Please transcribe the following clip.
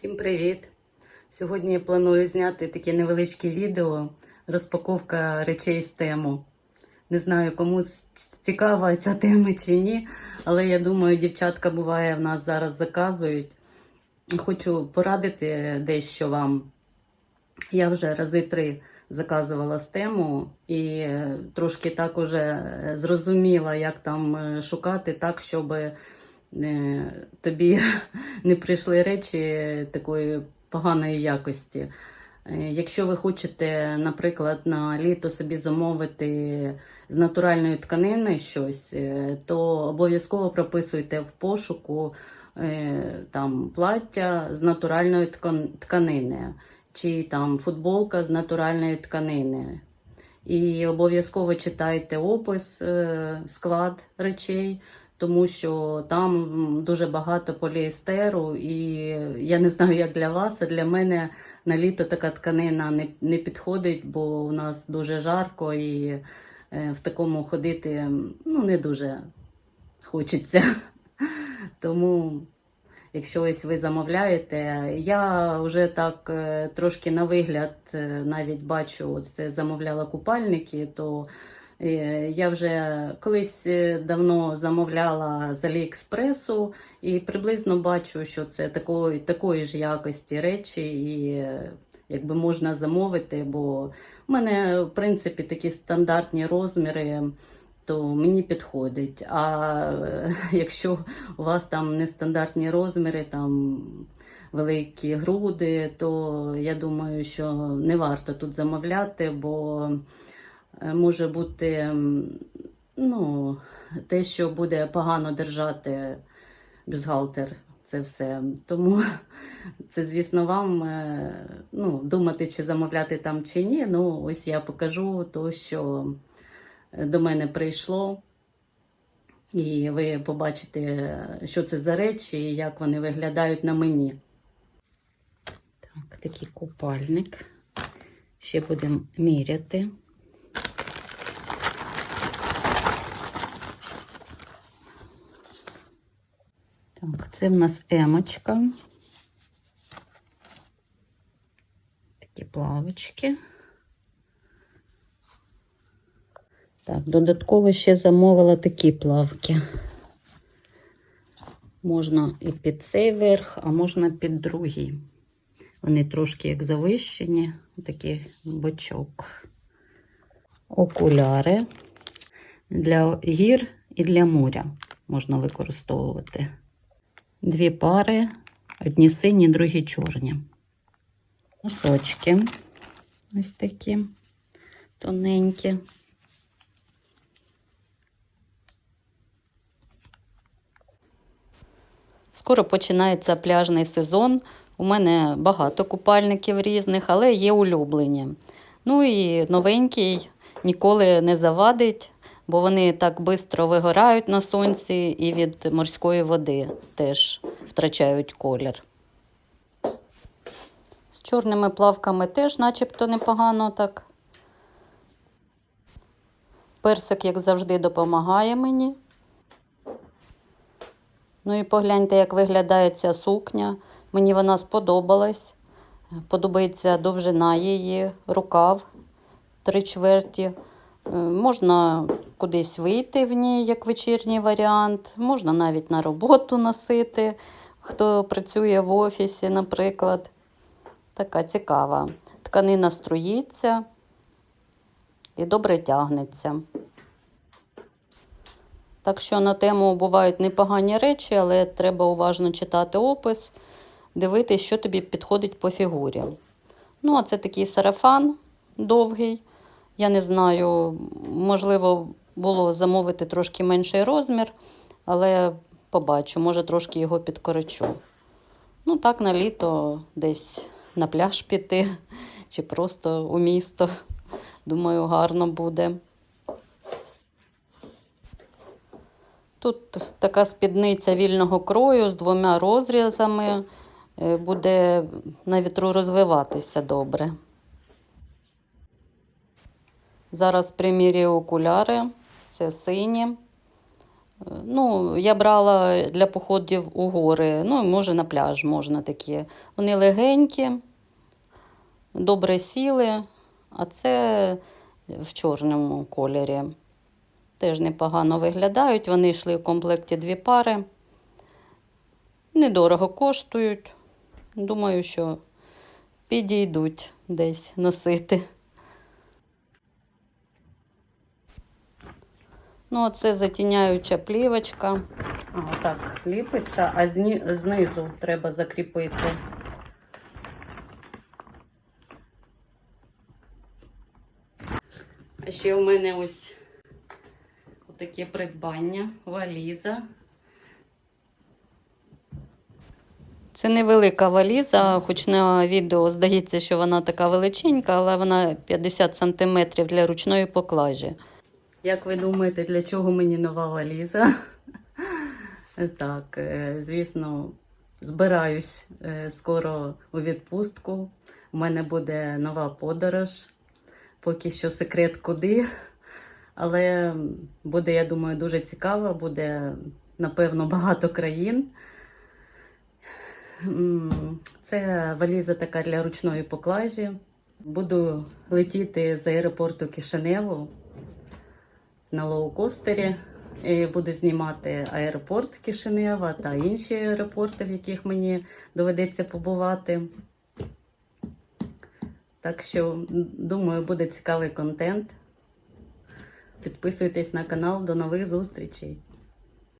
Всім привіт! Сьогодні я планую зняти таке невеличке відео розпаковка речей з тему. Не знаю, кому цікава ця тема чи ні, але я думаю, дівчатка буває в нас зараз заказують. Хочу порадити дещо вам. Я вже рази три заказувала з тему і трошки так уже зрозуміла, як там е, шукати так, щоб тобі не прийшли речі такої поганої якості. Е, Якщо ви хочете, наприклад, на літо собі замовити з натуральної тканини щось, е, то обов'язково прописуйте в пошуку е, там плаття з натуральної тканини, чи там футболка з натуральної тканини. І обов'язково читайте опис, е, склад речей, тому що там дуже багато поліестеру, і я не знаю, як для вас, а для мене на літо така тканина не, не підходить, бо у нас дуже жарко і е, в такому ходити ну, не дуже хочеться. Тому, якщо ось ви замовляєте, я вже так е, трошки на вигляд е, навіть бачу, це замовляла купальники, то я вже колись е, давно замовляла з Аліекспресу і приблизно бачу, що це такої, такої ж якості речі, і е, якби можна замовити, бо в мене, в принципі, такі стандартні розміри. То мені підходить. А е, якщо у вас там нестандартні розміри, там великі груди, то я думаю, що не варто тут замовляти, бо е, може бути ну, те, що буде погано держати бюстгальтер, це все. Тому це, звісно, вам е, ну, думати, чи замовляти там чи ні. Ну, ось я покажу то, що до мене прийшло. І ви побачите, що це за речі і як вони виглядають на мені. Так, такий купальник. Ще будемо міряти. Так, це в нас емочка. Такі плавочки. Так, додатково ще замовила такі плавки. Можна і під цей верх, а можна під другий. Вони трошки як завищені, такий бочок. Окуляри для гір і для моря можна використовувати. Дві пари, одні сині, другі чорні. Носочки ось такі тоненькі. Скоро починається пляжний сезон. У мене багато купальників різних, але є улюблені. Ну і новенький ніколи не завадить, бо вони так швидко вигорають на сонці і від морської води теж втрачають колір. З чорними плавками теж начебто непогано так. Персик, як завжди, допомагає мені. Ну і погляньте, як виглядає ця сукня. Мені вона сподобалась. Подобається довжина її, рукав три чверті. Е, Можна кудись вийти в ній, як вечірній варіант, можна навіть на роботу носити, хто працює в офісі, наприклад. Така цікава. Тканина струїться і добре тягнеться. Так що на тему бувають непогані речі, але треба уважно читати опис, дивитись, що тобі підходить по фігурі. Ну, а це такий сарафан довгий. Я не знаю, можливо, було замовити трошки менший розмір, але побачу, може трошки його підкорочу. Ну, так, на літо десь на пляж піти чи просто у місто. Думаю, гарно буде. Тут така спідниця вільного крою з двома розрізами. Е, Буде на вітру розвиватися добре. Зараз примірюю окуляри. Це сині. Ну, я брала для походів у гори, ну, може на пляж можна такі. Вони легенькі, добре сіли, а це в чорному кольорі. Теж непогано виглядають. Вони йшли в комплекті дві пари. Недорого коштують. Думаю, що підійдуть десь носити. Ну, а це затіняюча плівочка. А, так, ліпиться, а зні, знизу треба закріпити. А ще у мене ось таке придбання, валіза. Це невелика валіза, хоч на відео здається, що вона така величенька, але вона 50 см для ручної поклажі. Як ви думаєте, для чого мені нова валіза? Так, е, звісно, збираюсь е, скоро у відпустку. У мене буде нова подорож. Поки що секрет куди. Але буде, я думаю, дуже цікаво, буде, напевно, багато країн. Це валіза така для ручної поклажі. Буду летіти з аеропорту Кишиневу на лоукостері. буде знімати аеропорт Кишинева та інші аеропорти, в яких мені доведеться побувати. Так що, думаю, буде цікавий контент. Підписуйтесь на канал. До нових зустрічей!